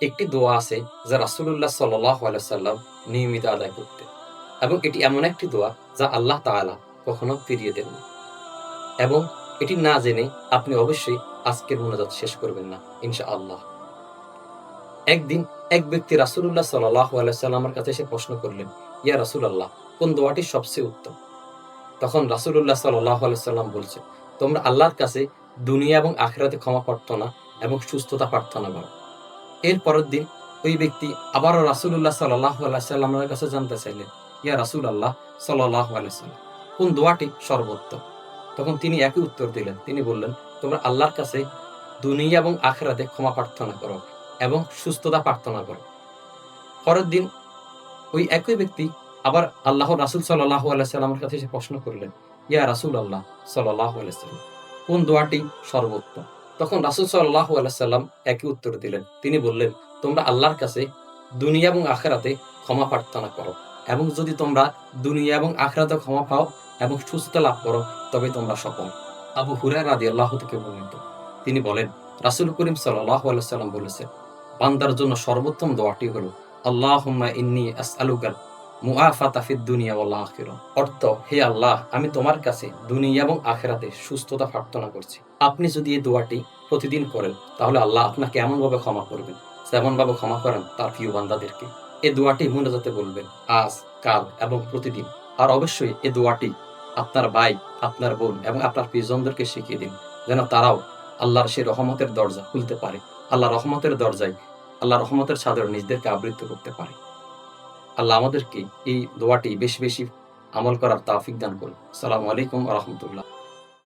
একটি দোয়া আছে যা রাসুল্লাহ সাল্লাহ সাল্লাম নিয়মিত আদায় করতেন এবং এটি এমন একটি দোয়া যা আল্লাহ তাআলা কখনো ফিরিয়ে দেন না এবং এটি না জেনে আপনি অবশ্যই আজকের মোনাজাত শেষ করবেন না ইনশা আল্লাহ একদিন এক ব্যক্তি রাসুল্লাহ সাল্লাহ সাল্লামের কাছে এসে প্রশ্ন করলেন, ইয়া রাসুল আল্লাহ কোন দোয়াটি সবচেয়ে উত্তম? তখন রাসুল্লাহ সাল্লাহ সাল্লাম বলছে, তোমরা আল্লাহর কাছে দুনিয়া এবং আখেরাতে ক্ষমা প্রার্থনা এবং সুস্থতা প্রার্থনা করো। এর পরের দিন ওই ব্যক্তি আবারও রাসুল্লাহ সাল্লাহ সাল্লামের কাছে জানতে চাইলেন, ইয়া রাসুল আল্লাহ সাল্লাহ সাল্লাম, কোন দোয়াটি সর্বোত্তম? তখন তিনি একই উত্তর দিলেন। তিনি বললেন, তোমরা আল্লাহর কাছে দুনিয়া এবং আখেরাতে ক্ষমা প্রার্থনা করো এবং সুস্থতা প্রার্থনা করো। পরের দিন ওই একই ব্যক্তি আবার আল্লাহ রাসুল সাল্লাহ সাল্লামের কাছে এসে প্রশ্ন করলেন, ইয়া রাসুল আল্লাহ সাল্লাহ সাল্লাম, কোন দোয়াটি সর্বোত্তম? তখন রাসুল সাল্লাহ সাল্লাম একই উত্তর দিলেন। তিনি বললেন, তোমরা আল্লাহর কাছে দুনিয়া এবং আখেরাতে ক্ষমা প্রার্থনা করো এবং যদি তোমরা দুনিয়া এবং আখেরাতে ক্ষমা পাও এবং সুস্থতা লাভ করো, তবে তোমরা সফল। আবু হুরায় রাদি আল্লাহ থেকে বর্ণিত। তিনি বলেন, রাসুল করিম সাল্লাহ সাল্লাম বলেছেন, বান্দার জন্য সর্বোত্তম দোয়াটি হলো আল্লাহ ইন্নি আসআলুকাল মুআফাতা ফিদ দুনিয়া ওয়াল আখিরা। অর্থ, হে আল্লাহ, আমি তোমার কাছে দুনিয়া এবং আখেরাতে সুস্থতা প্রার্থনা করছি। আপনি যদি এই দোয়াটি প্রতিদিন করেন, তাহলে আল্লাহ আপনাকে এমন ভাবে ক্ষমা করবেন যেমন ভাবে ক্ষমা করেন তার প্রিয় বান্দাদেরকে। এই দোয়াটি মুনাজাতে বলবেন, আজ, কাল এবং প্রতিদিন। আর অবশ্যই এই দোয়াটি আপনার ভাই, আপনার বোন এবং আপনার প্রিয়জনদেরকে শিখিয়ে দিন, যেন তারাও আল্লাহর সেই রহমতের দরজা খুলতে পারে। আল্লাহ রহমতের দরজায় আল্লাহ রহমতের চাদর নিজদেরকে আবৃত্ত করতে পারে। আল্লাহ আমাদেরকে এই দোয়াটি বেশি বেশি আমল করার তাফিক দান করুন। সালাম আলাইকুম রহমতুল্লাহ।